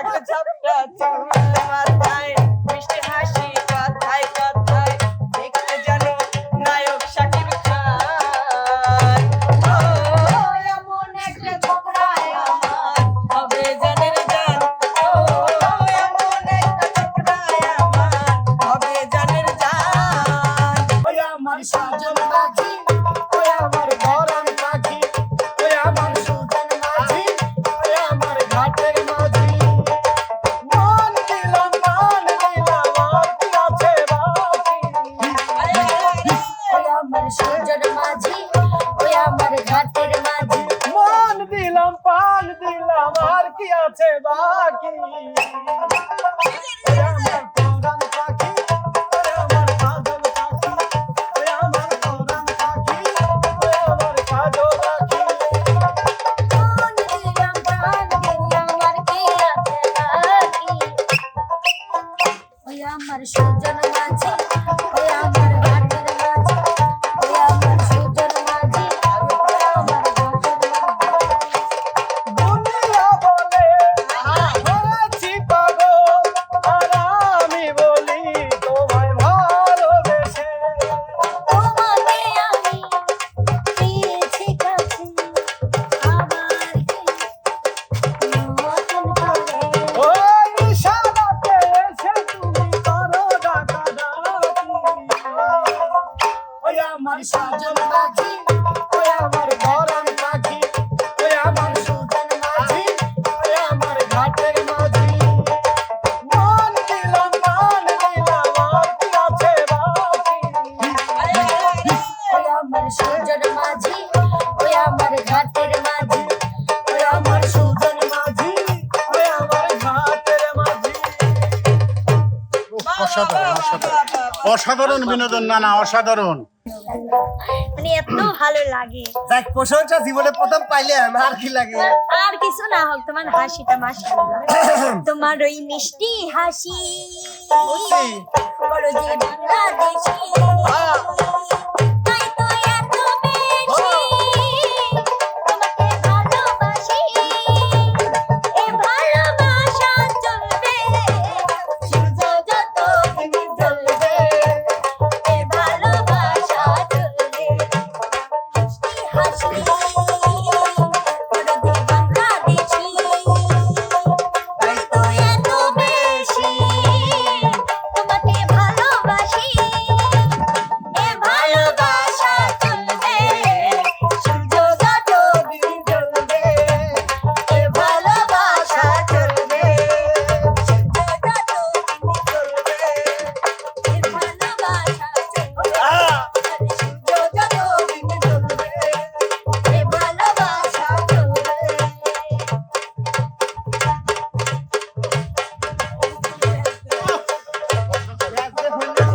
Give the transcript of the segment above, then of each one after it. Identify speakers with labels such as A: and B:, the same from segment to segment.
A: একটা ঝাপটা চড় মারতে আমার
B: সুজন মাঝি
C: অসাধারণ অসাধারণ। অসাধারণ বিনোদন না না অসাধারণ।
D: মানে এত ভালো লাগে।
E: যাক প্রশংসা জীবনে প্রথম পাইলাম আর কি লাগে?
D: আর কিছু না হোক তোমার হাসিটা মাশাআল্লাহ তোমার ওই মিষ্টি হাসি। বলো যে Bangladeshi.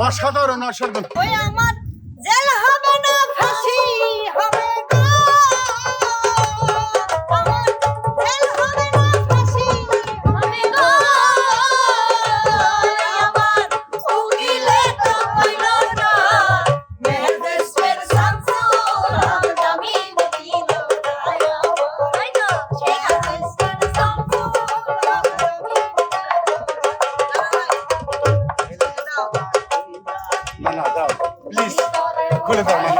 D: Başka da
C: arın aşırdın. Oy aman খুলে দাও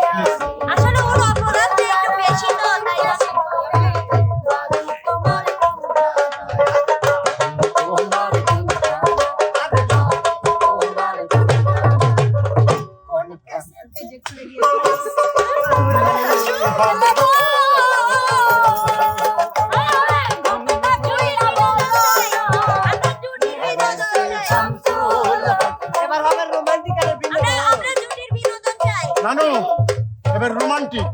C: নানু এবার রোমান্টিক।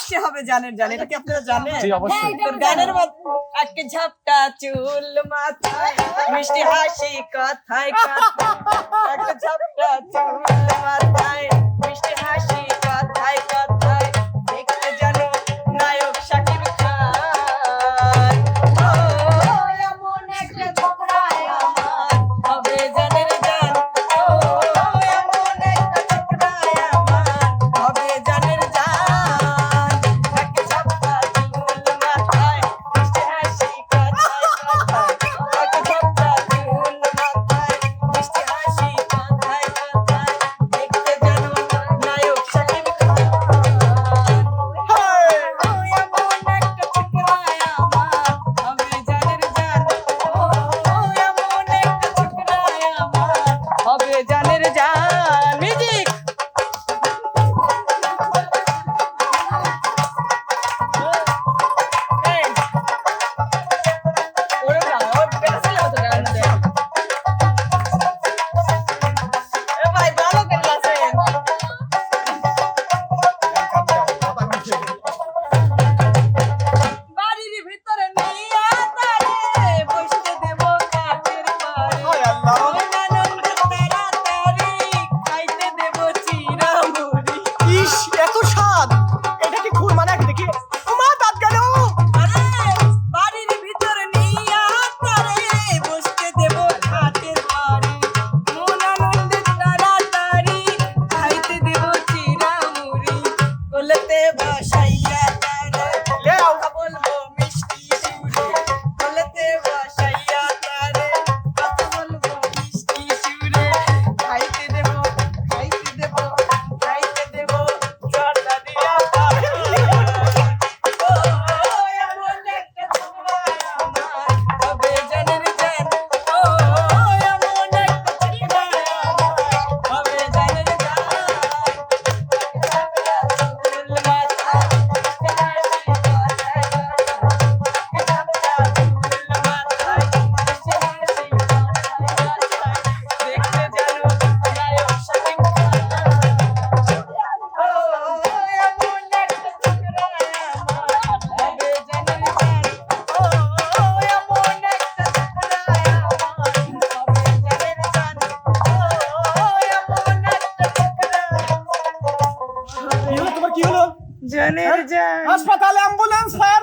C: আসছে হবে জানেন জানেন এটা কি আপনারা জানেন?
F: জি অবশ্যই।
C: হ্যাঁ, তোর গানের আজকে ঝাপটা চুল মাথায় মিষ্টি হাসি কথায় কথায় আজকে ঝাপটা চুল মাথায়।
A: হাসপাতালে অ্যাম্বুলেন্স ফায়ার